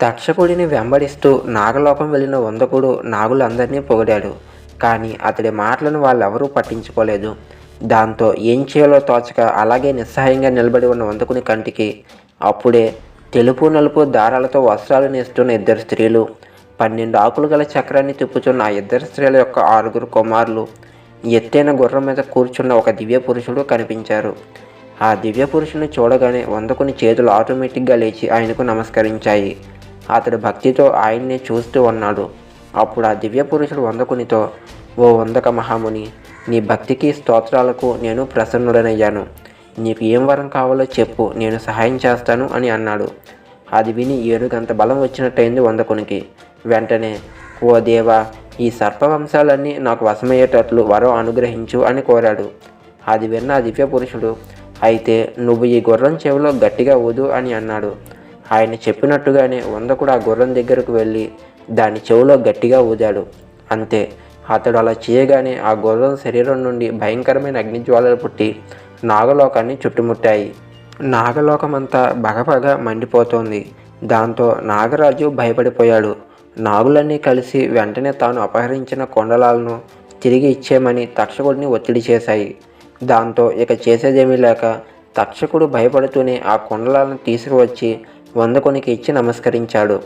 తక్షకుడిని వెంబడిస్తూ నాగలోకం వెళ్ళిన వందకుడు నాగులందరినీ పొగిడాడు. కానీ అతడి మాటలను వాళ్ళెవరూ పట్టించుకోలేదు. దాంతో ఏం చేయాలో తోచక అలాగే నిస్సహాయంగా నిలబడి ఉన్న వందకుని కంటికి అప్పుడే తెలుపు నలుపు దారాలతో వస్త్రాలు నేస్తున్న ఇద్దరు స్త్రీలు పన్నెండు ఆకులు గల చక్రాన్ని తిప్పుతున్న ఆ ఇద్దరు స్త్రీల యొక్క ఆరుగురు కుమారులు ఎత్తైన గుర్రం మీద కూర్చున్న ఒక దివ్య పురుషుడు కనిపించారు. ఆ దివ్య పురుషుని చూడగానే వందకుని చేతులు ఆటోమేటిక్గా లేచి ఆయనకు నమస్కరించాయి. అతడు భక్తితో ఆయన్నే చూస్తూ ఉన్నాడు. అప్పుడు ఆ దివ్య పురుషుడు వందకునితో ఓ వందక మహాముని నీ భక్తికి స్తోత్రాలకు నేను ప్రసన్నుడనయ్యాను. నీకు ఏం వరం కావాలో చెప్పు నేను సహాయం చేస్తాను అని అన్నాడు. అది విని ఏనుగంత బలం వచ్చినట్టయింది వందకునికి. వెంటనే ఓ దేవా ఈ సర్పవంశాలన్నీ నాకు వశమయ్యేటట్లు వరం అనుగ్రహించు అని కోరాడు. అది విన్న ఆ దివ్య పురుషుడు అయితే నువ్వు ఈ గుర్రం చెవిలో గట్టిగా ఊదు అని అన్నాడు. ఆయన చెప్పినట్టుగానే వందకుడు ఆ గుర్రం దగ్గరకు వెళ్ళి దాని చెవిలో గట్టిగా ఊదాడు. అంతే అతడు అలా చేయగానే ఆ గుర్రం శరీరం నుండి భయంకరమైన అగ్నిజ్వాలలు పుట్టి నాగలోకాన్ని చుట్టుముట్టాయి. నాగలోకమంతా బగబగ మండిపోతోంది. దాంతో నాగరాజు భయపడిపోయాడు. నాగులన్నీ కలిసి వెంటనే తాను అపహరించిన కొండలాలను తిరిగి ఇచ్చేయమని తక్షకుడిని ఒత్తిడి చేశాయి. దాంతో ఇక చేసేదేమీ లేక తక్షకుడు భయపడుతూనే ఆ కొండలాలను తీసుకువచ్చి వందకునికి ఇచ్చి నమస్కరించాడు.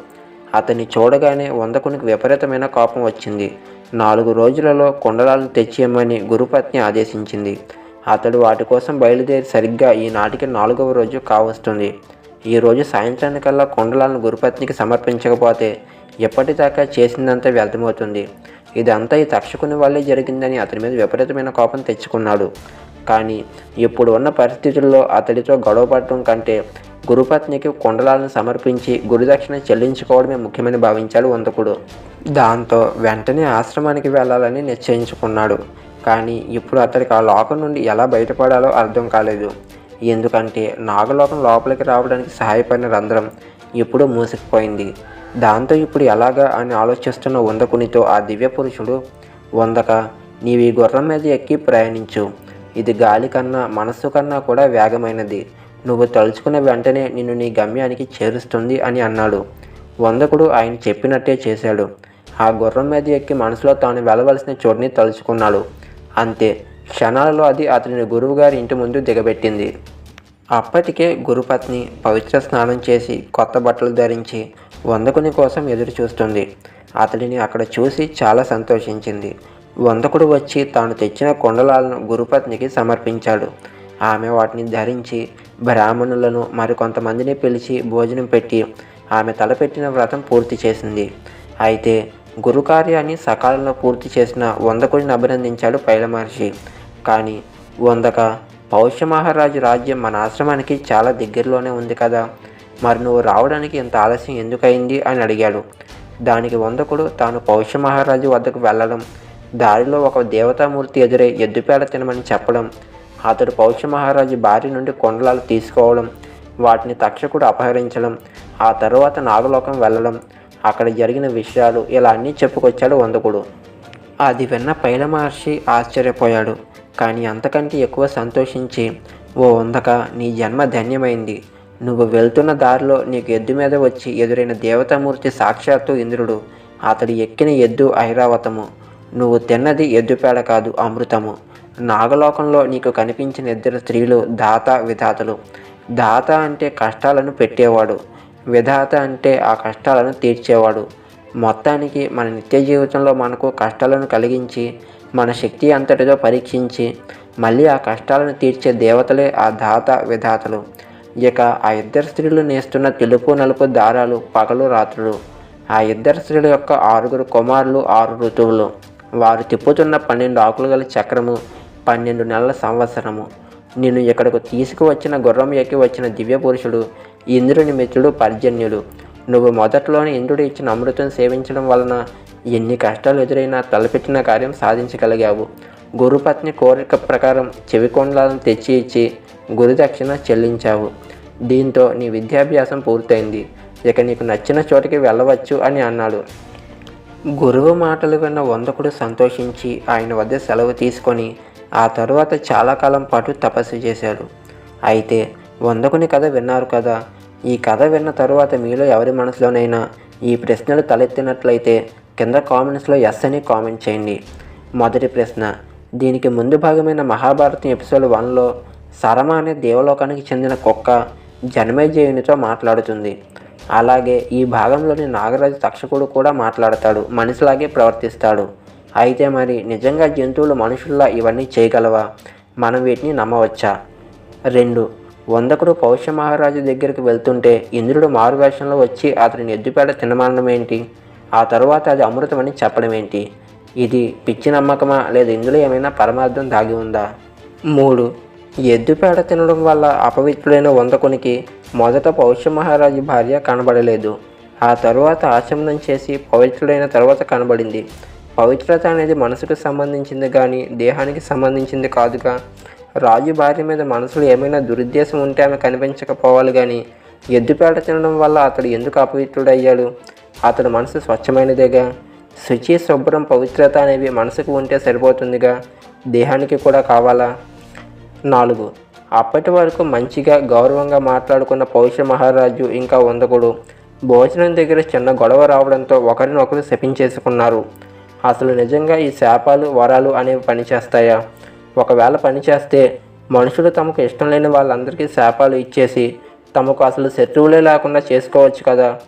అతన్ని చూడగానే వందకునికి విపరీతమైన కోపం వచ్చింది. నాలుగు రోజులలో కొండలాలను తెచ్చియమని గురుపత్ని ఆదేశించింది. అతడు వాటి కోసం బయలుదేరి సరిగ్గా ఈనాటికి నాలుగవ రోజు కావస్తుంది. ఈ రోజు సాయంత్రానికల్లా కొండలాలను గురుపత్నికి సమర్పించకపోతే ఎప్పటిదాకా చేసిందంతా వ్యర్థమవుతుంది. ఇదంతా ఈ తక్షకుని వల్లే జరిగిందని అతని మీద విపరీతమైన కోపం తెచ్చుకున్నాడు. కానీ ఇప్పుడు ఉన్న పరిస్థితుల్లో అతడితో గొడవపడటం కంటే గురుపత్నికి కుండలాలను సమర్పించి గురుదక్షిణ చెల్లించుకోవడమే ముఖ్యమని భావించాడు వందకుడు. దాంతో వెంటనే ఆశ్రమానికి వెళ్ళాలని నిశ్చయించుకున్నాడు. కానీ ఇప్పుడు అతడికి ఆ లోకం నుండి ఎలా బయటపడాలో అర్థం కాలేదు. ఎందుకంటే నాగలోకం లోపలికి రావడానికి సహాయపడిన రంధ్రం ఇప్పుడు మూసుకుపోయింది. దాంతో ఇప్పుడు ఎలాగా అని ఆలోచిస్తున్న వందకునితో ఆ దివ్య పురుషుడు వందక నీవి గుర్రం మీద ఎక్కి ప్రయాణించు. ఇది గాలి కన్నా మనస్సు కన్నా కూడా వేగమైనది. నువ్వు తలుచుకున్న వెంటనే నిన్ను నీ గమ్యానికి చేరుస్తుంది అని అన్నాడు. వందకుడు ఆయన చెప్పినట్టే చేశాడు. ఆ గుర్రం మీద ఎక్కి మనసులో తాను వెళ్ళవలసిన చోటుని తలుచుకున్నాడు. అంతే. క్షణాలలో అది అతని గురువుగారి ఇంటి ముందు దిగబెట్టింది. అప్పటికే గురుపత్ని పవిత్ర స్నానం చేసి కొత్త బట్టలు ధరించి వందకుని కోసం ఎదురు చూస్తుంది అతడిని అక్కడ చూసి చాలా సంతోషించింది. వందకుడు వచ్చి తాను తెచ్చిన కొండలాలను గురుపత్నికి సమర్పించాడు. ఆమె వాటిని ధరించి బ్రాహ్మణులను మరికొంతమందిని పిలిచి భోజనం పెట్టి ఆమె తలపెట్టిన వ్రతం పూర్తి చేసింది. అయితే గురుకార్యాన్ని సకాలంలో పూర్తి చేసిన వందకుడిని అభినందించాడు పైల మహర్షి. కానీ వందక పౌష్య మహారాజు రాజ్యం మన ఆశ్రమానికి చాలా దగ్గరలోనే ఉంది కదా. మరి నువ్వు రావడానికి ఇంత ఆలస్యం ఎందుకయింది అని అడిగాడు. దానికి వందకుడు తాను పౌష్య మహారాజు వద్దకు వెళ్ళడం దారిలో ఒక దేవతామూర్తి ఎదురై ఎద్దుపేడ తినమని చెప్పడం అతడు పౌష్య మహారాజు భార్య నుండి కొండలాలు తీసుకోవడం వాటిని తక్షకుడు అపహరించడం ఆ తర్వాత నాగలోకం వెళ్ళడం అక్కడ జరిగిన విషయాలు ఇలా అన్నీ చెప్పుకొచ్చాడు వందకుడు. అది విన్న పైల మహర్షి ఆశ్చర్యపోయాడు. కానీ అంతకంటే ఎక్కువ సంతోషించి ఓ వందక నీ జన్మ ధన్యమైంది. నువ్వు వెళ్తున్న దారిలో నీకు ఎద్దు మీద వచ్చి ఎదురైన దేవతామూర్తి సాక్షాత్తు ఇంద్రుడు. అతడు ఎక్కిన ఎద్దు ఐరావతము. నువ్వు తిన్నది ఎద్దుపేడ కాదు అమృతము. నాగలోకంలో నీకు కనిపించిన ఇద్దరు స్త్రీలు దాత విధాతలు. దాత అంటే కష్టాలను పెట్టేవాడు. విధాత అంటే ఆ కష్టాలను తీర్చేవాడు. మొత్తానికి మన నిత్య జీవితంలో మనకు కష్టాలను కలిగించి మన శక్తి అంతటితో పరీక్షించి మళ్ళీ ఆ కష్టాలను తీర్చే దేవతలే ఆ దాత విధాతలు. ఇక ఆ ఇద్దరు స్త్రీలు నేస్తున్న తెలుపు నలుపు దారాలు పగలు రాత్రులు. ఆ ఇద్దరు స్త్రీల యొక్క ఆరుగురు కుమారులు ఆరు ఋతువులు. వారు తిప్పుతున్న పన్నెండు ఆకులు గల చక్రము పన్నెండు నెలల సంవత్సరము. నిన్ను ఇక్కడకు తీసుకువచ్చిన గుర్రం ఎక్కి వచ్చిన దివ్య పురుషుడు ఇంద్రుని మిత్రుడు పర్జన్యుడు. నువ్వు మొదట్లోనే ఇంద్రుడు ఇచ్చిన అమృతం సేవించడం వలన ఎన్ని కష్టాలు ఎదురైనా తలపెట్టిన కార్యం సాధించగలిగావు. గురుపత్ని కోరిక ప్రకారం చెవికొండలను తెచ్చి ఇచ్చి గురుదక్షిణ చెల్లించావు. దీంతో నీ విద్యాభ్యాసం పూర్తయింది. ఇక నీకు నచ్చిన చోటికి వెళ్ళవచ్చు అని అన్నాడు. గురువు మాటలు విన్న వందకుడు సంతోషించి ఆయన వద్ద సెలవు తీసుకొని ఆ తరువాత చాలా కాలం పాటు తపస్సు చేశాడు. అయితే వందకుని కథ విన్నారు కదా. ఈ కథ విన్న తరువాత మీలో ఎవరి మనసులోనైనా ఈ ప్రశ్నలు తలెత్తినట్లయితే కింద కామెంట్స్లో ఎస్ అని కామెంట్ చేయండి. మొదటి ప్రశ్న దీనికి ముందు భాగమైన మహాభారతం ఎపిసోడ్ వన్లో సరమ అనే దేవలోకానికి చెందిన కుక్క జన్మేజయునితో మాట్లాడుతుంది. అలాగే ఈ భాగంలోని నాగరాజు తక్షకుడు కూడా మాట్లాడతాడు మనిషిలాగే ప్రవర్తిస్తాడు. అయితే మరి నిజంగా జంతువులు మనుషుల్లా ఇవన్నీ చేయగలవా? మనం వీటిని నమ్మవచ్చా? రెండు. వందకుడు పౌష్య మహారాజు దగ్గరికి వెళ్తుంటే ఇంద్రుడు మారువేషంలో వచ్చి అతని ఎద్దుపేడ తినమనడం ఏంటి? ఆ తరువాత అది అమృతమని చెప్పడం ఏంటి? ఇది పిచ్చి నమ్మకమా లేదా ఇందులో ఏమైనా పరమార్థం దాగి ఉందా? మూడు. ఎద్దుపేడ తినడం వల్ల అపవిత్రుడైన వందకునికి మొదట పౌష్య మహారాజు భార్య కనబడలేదు. ఆ తరువాత ఆచమనం చేసి పవిత్రుడైన తర్వాత కనబడింది. పవిత్రత అనేది మనసుకు సంబంధించింది కానీ దేహానికి సంబంధించింది కాదుగా. రాజు భార్య మీద మనసులో ఏమైనా దురుద్దేశం ఉంటే ఆమె కనిపించకపోవాలి కానీ ఎద్దుపేట తినడం వల్ల అతడు ఎందుకు అపవిత్రుడయ్యాడు? అతడు మనసు స్వచ్ఛమైనదేగా? శుచి శుభ్రం పవిత్రత అనేవి మనసుకు ఉంటే సరిపోతుందిగా? దేహానికి కూడా కావాలా? నాలుగు. అప్పటి వరకు మంచిగా గౌరవంగా మాట్లాడుకున్న పౌరుష మహారాజు ఇంకా వందకుడు భోజనం దగ్గర చిన్న గొడవ రావడంతో ఒకరినొకరు శపించేసుకున్నారు. అసలు నిజంగా ఈ శాపాలు వరాలు అనేవి పనిచేస్తాయా? ఒకవేళ పనిచేస్తే మనుషులు తమకు ఇష్టం లేని వాళ్ళందరికీ శాపాలు ఇచ్చేసి తమకు అసలు శత్రువులే లేకుండా చేసుకోవచ్చు కదా?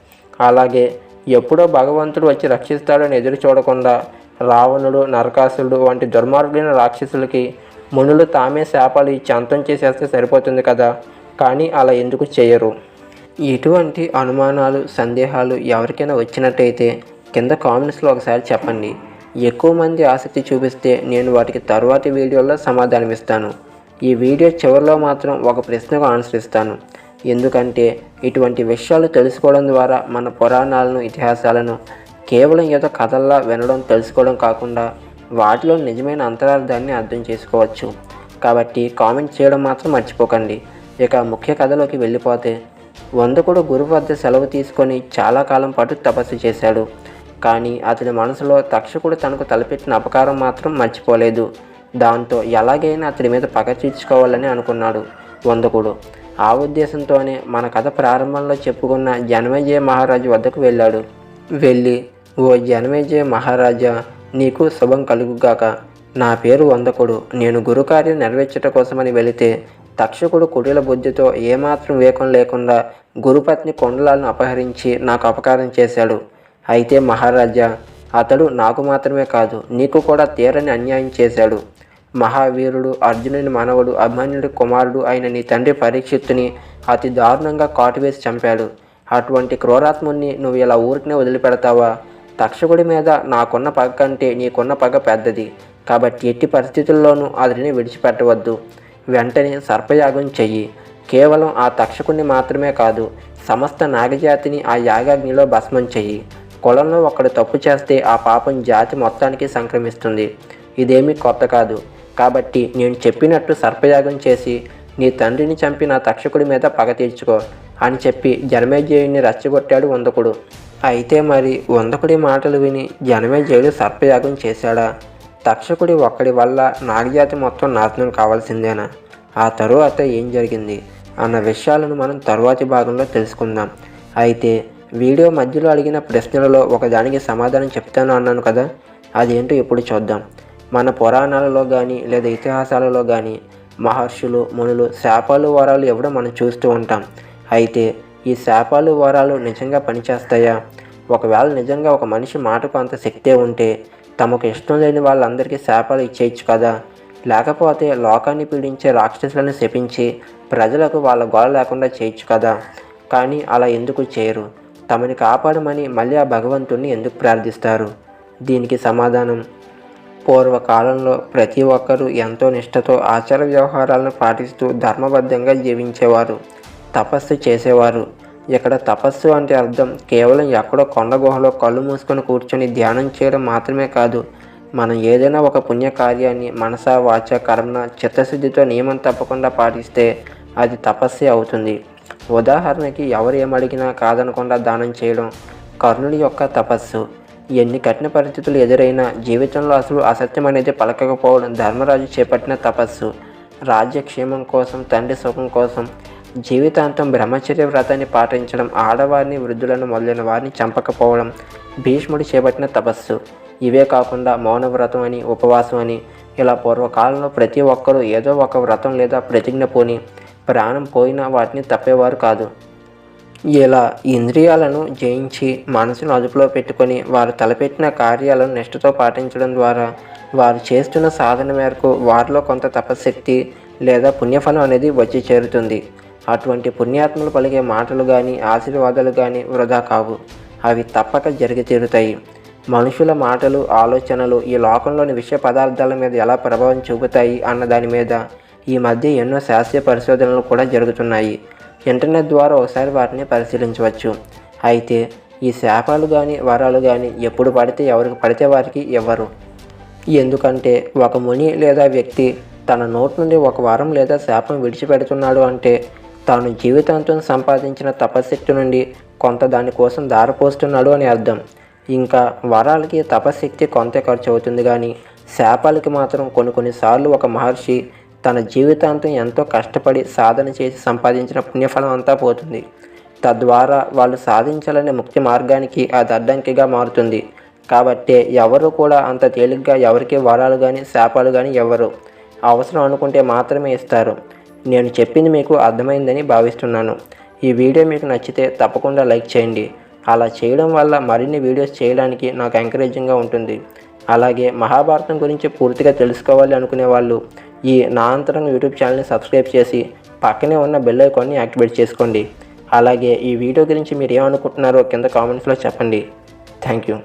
అలాగే ఎప్పుడో భగవంతుడు వచ్చి రక్షిస్తాడని ఎదురు చూడకుండా రావణుడు నరకాసురుడు వంటి దుర్మార్గులైన రాక్షసులకి మునులు తామే శాపాలు ఇచ్చి అంతం చేసేస్తే సరిపోతుంది కదా? కానీ అలా ఎందుకు చేయరు? ఇటువంటి అనుమానాలు సందేహాలు ఎవరికైనా వచ్చినట్టయితే కింద కామెంట్స్లో ఒకసారి చెప్పండి. ఎక్కువ మంది ఆసక్తి చూపిస్తే నేను వాటికి తరువాతి వీడియోలో సమాధానం ఇస్తాను. ఈ వీడియో చివరిలో మాత్రం ఒక ప్రశ్నకు ఆన్సర్ ఇస్తాను. ఎందుకంటే ఇటువంటి విషయాలు తెలుసుకోవడం ద్వారా మన పురాణాలను ఇతిహాసాలను కేవలం ఏదో కథల్లా వినడం తెలుసుకోవడం కాకుండా వాటిలో నిజమైన అంతరార్థాన్ని అర్థం చేసుకోవచ్చు. కాబట్టి కామెంట్ చేయడం మాత్రం మర్చిపోకండి. ఇక ముఖ్య కథలోకి వెళ్ళిపోతే వందకుడు గురువు వద్ద సెలవు తీసుకొని చాలా కాలం పాటు తపస్సు చేశాడు. కానీ అతని మనసులో తక్షకుడు తనకు తలపెట్టిన అపకారం మాత్రం మర్చిపోలేదు. దాంతో ఎలాగైనా అతడి మీద పగ తీర్చుకోవాలని అనుకున్నాడు వందకుడు. ఆ ఉద్దేశంతోనే మన కథ ప్రారంభంలో చెప్పుకున్న జనమేజయ మహారాజు వద్దకు వెళ్ళాడు. వెళ్ళి ఓ జనమేజయ మహారాజా నీకు శుభం కలుగుగాక. నా పేరు వందకుడు. నేను గురుకార్యం నెరవేర్చట కోసమని వెళితే తక్షకుడు కుటిల బుద్ధితో ఏమాత్రం వేకం లేకుండా గురుపత్ని కొండలాలను అపహరించి నాకు అపకారం చేశాడు. అయితే మహారాజా అతడు నాకు మాత్రమే కాదు నీకు కూడా తీరని అన్యాయం చేశాడు. మహావీరుడు అర్జునుని మనవడు అభిమన్యుడి కుమారుడు అయిన నీ తండ్రి పరీక్షిత్తుని అతి దారుణంగా కాటువేసి చంపాడు. అటువంటి క్రూరాత్ముని నువ్వు ఇలా ఊరికినే వదిలిపెడతావా? తక్షకుడి మీద నాకున్న పగ కంటే నీకున్న పగ పెద్దది. కాబట్టి ఎట్టి పరిస్థితుల్లోనూ అతడిని విడిచిపెట్టవద్దు. వెంటనే సర్పయాగం చెయ్యి. కేవలం ఆ తక్షకుడిని మాత్రమే కాదు సమస్త నాగజాతిని ఆ యాగాగ్నిలో భస్మం చెయ్యి. కులంలో ఒకడు తప్పు చేస్తే ఆ పాపం జాతి మొత్తానికి సంక్రమిస్తుంది. ఇదేమీ కొత్త కాదు. కాబట్టి నేను చెప్పినట్టు సర్పయాగం చేసి నీ తండ్రిని చంపి నా తక్షకుడి మీద పగ తీర్చుకో అని చెప్పి జనమేజయుని రచ్చగొట్టాడు వందకుడు. అయితే మరి వందకుడి మాటలు విని జనమేజయుడు సర్పయాగం చేశాడా? తక్షకుడి ఒక్కడి వల్ల నాగజాతి మొత్తం నాశనం కావాల్సిందేనా? ఆ తరువాత ఏం జరిగింది? అన్న విషయాలను మనం తరువాతి భాగంలో తెలుసుకుందాం. అయితే వీడియో మధ్యలో అడిగిన ప్రశ్నలలో ఒకదానికి సమాధానం చెప్తాను అన్నాను కదా? అదేంటో ఇప్పుడు చూద్దాం. మన పురాణాలలో కానీ లేదా ఇతిహాసాలలో కానీ మహర్షులు మునులు శాపాలు వరాలు ఇవ్వడం మనం చూస్తూ ఉంటాం. అయితే ఈ శాపాలు వరాలు నిజంగా పనిచేస్తాయా? ఒకవేళ నిజంగా ఒక మనిషి మాటకు అంత శక్తే ఉంటే తమకు ఇష్టం లేని వాళ్ళందరికీ శాపాలు ఇచ్చేయచ్చు కదా? లేకపోతే లోకాన్ని పీడించే రాక్షసులను శపించి ప్రజలకు వాళ్ళ గోడ లేకుండా చేయొచ్చు కదా? కానీ అలా ఎందుకు చేయరు? తమని కాపాడమని మళ్ళీ ఆ భగవంతుణ్ణి ఎందుకు ప్రార్థిస్తారు? దీనికి సమాధానం. పూర్వకాలంలో ప్రతి ఒక్కరూ ఎంతో నిష్ఠతో ఆచార వ్యవహారాలను పాటిస్తూ ధర్మబద్ధంగా జీవించేవారు. తపస్సు చేసేవారు. ఇక్కడ తపస్సు అంటే అర్థం కేవలం ఎక్కడో కొండ గుహలో కళ్ళు మూసుకొని కూర్చొని ధ్యానం చేయడం మాత్రమే కాదు. మనం ఏదైనా ఒక పుణ్య కార్యాన్ని మనస వాచ కర్మ చిత్తశుద్ధితో నియమం తప్పకుండా పాటిస్తే అది తపస్సే అవుతుంది. ఉదాహరణకి ఎవరు ఏమడిగినా కాదనకుండా దానం చేయడం కర్ణుడి యొక్క తపస్సు. ఎన్ని కఠిన పరిస్థితులు ఎదురైనా జీవితంలో అసలు అసత్యం అనేది పలకకపోవడం ధర్మరాజు చేపట్టిన తపస్సు. రాజ్యక్షేమం కోసం తండ్రి సుఖం కోసం జీవితాంతం బ్రహ్మచర్య వ్రతాన్ని పాటించడం ఆడవారిని వృద్ధులను మొదలైన వారిని చంపకపోవడం భీష్ముడు చేపట్టిన తపస్సు. ఇవే కాకుండా మౌన వ్రతం అని ఉపవాసం అని ఇలా పూర్వకాలంలో ప్రతి ఒక్కరూ ఏదో ఒక వ్రతం లేదా ప్రతిజ్ఞ పోని ప్రాణం పోయినా వాటిని తప్పేవారు కాదు. ఇలా ఇంద్రియాలను జయించి మనసును అదుపులో పెట్టుకొని వారు తలపెట్టిన కార్యాలను నిష్ఠతో పాటించడం ద్వారా వారు చేస్తున్న సాధన మేరకు వారిలో కొంత తపశక్తి లేదా పుణ్యఫలం అనేది వచ్చి చేరుతుంది. అటువంటి పుణ్యాత్మలు పలికే మాటలు కానీ ఆశీర్వాదాలు కానీ వృధా కావు. అవి తప్పక జరిగి తీరుతాయి. మనుషుల మాటలు ఆలోచనలు ఈ లోకంలోని విషయ పదార్థాల మీద ఎలా ప్రభావం చూపుతాయి అన్న దాని మీద ఈ మధ్య ఎన్నో శాస్త్రీయ పరిశోధనలు కూడా జరుగుతున్నాయి. ఇంటర్నెట్ ద్వారా ఒకసారి వాటిని పరిశీలించవచ్చు. అయితే ఈ శాపాలు కానీ వరాలు కానీ ఎప్పుడు పడితే ఎవరికి పడితే వారికి ఇవ్వరు ఎందుకంటే ఒక ముని లేదా వ్యక్తి తన నోటి నుండి ఒక వారం లేదా శాపం విడిచిపెడుతున్నాడు అంటే తాను జీవితాంతం సంపాదించిన తపశక్తి నుండి కొంత దానికోసం దారపోస్తున్నాడు అని అర్థం. ఇంకా వరాలకి తపశక్తి కొంత ఖర్చు అవుతుంది కానీ శాపాలకి మాత్రం కొన్ని కొన్నిసార్లు ఒక మహర్షి తన జీవితాంతం ఎంతో కష్టపడి సాధన చేసి సంపాదించిన పుణ్యఫలం అంతా పోతుంది. తద్వారా వాళ్ళు సాధించాలనే ముఖ్య మార్గానికి అది అడ్డంకిగా మారుతుంది. కాబట్టి ఎవరు కూడా అంత తేలిగ్గా ఎవరికి వరాలు కానీ శాపాలు కానీ ఎవరు అవసరం అనుకుంటే మాత్రమే ఇస్తారు. నేను చెప్పింది మీకు అర్థమైందని భావిస్తున్నాను. ఈ వీడియో మీకు నచ్చితే తప్పకుండా లైక్ చేయండి. అలా చేయడం వల్ల మరిన్ని వీడియోస్ చేయడానికి నాకు ఎంకరేజింగ్గా ఉంటుంది. అలాగే మహాభారతం గురించి పూర్తిగా తెలుసుకోవాలి అనుకునే వాళ్ళు ఈ నా అంతరంగ యూట్యూబ్ ఛానల్ని సబ్స్క్రైబ్ చేసి పక్కనే ఉన్న బెల్ ఐకాన్ని యాక్టివేట్ చేసుకోండి. అలాగే ఈ వీడియో గురించి మీరు ఏమనుకుంటున్నారో కింద కామెంట్స్లో చెప్పండి. Thank you.